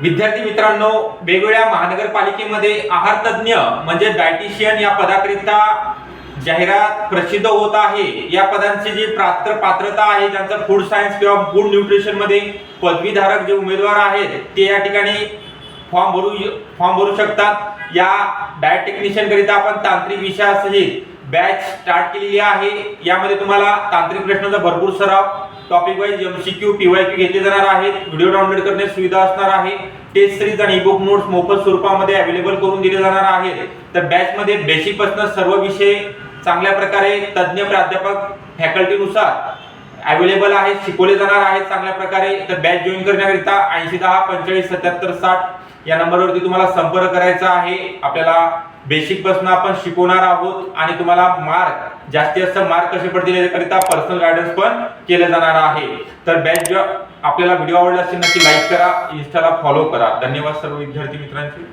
विद्यार्थी मित्रांनो वेगवेगळ्या महानगरपालिकेमध्ये आहार तज्ज्ञ म्हणजे डायटिशियन या पदाकरिता जाहिरात प्रसिद्ध होत आहे. या पदांची जी पात्र पात्रता आहे ज्यांचं फूड सायन्स किंवा फूड न्यूट्रिशनमध्ये पदवीधारक जे उमेदवार आहेत ते या ठिकाणी फॉर्म भरू फॉर्म भरू शकतात. या डायट टेक्निशियन करिता आपण तांत्रिक विषयासहित बॅच स्टार्ट केलेली आहे. यामध्ये तुम्हाला तांत्रिक प्रश्नांचा भरपूर सराव टॉपिक वाईज एमसीक्यू पीवायक्यू घेतले जाणार आहेत व्हिडिओ डाउनलोड करण्यास सुविधा असणार आहे. टेस्ट सिरीज आणि ईबुक नोट्स मोफत स्वरूपामध्ये अवेलेबल करून दिले जाणार आहेत. तर बॅचमध्ये बेसिकपासून बेसिक सर्व विषय चांगल्या प्रकारे तज्ज्ञ प्राध्यापक फॅकल्टीनुसार अवेलेबल आहेत शिकवले जाणार आहेत चांगल्या प्रकारे. तर बॅच जॉईन करण्याकरिता ऐंशी दहा पंचेचाळीस सत्याहत्तर साठ या नंबरवरती तुम्हाला संपर्क करायचा आहे. आपल्याला बेसिकपासून आपण शिकवणार आहोत आणि तुम्हाला मार्क जास्तीत जास्त मार्क कसे पडतील याकरिता पर्सनल गायडन्स पण केलं जाणार आहे. तर बॅच आपल्याला व्हिडिओ आवडला असेल नक्की लाईक करा. इन्स्टाला फॉलो करा. धन्यवाद सर्व विद्यार्थी मित्रांचे.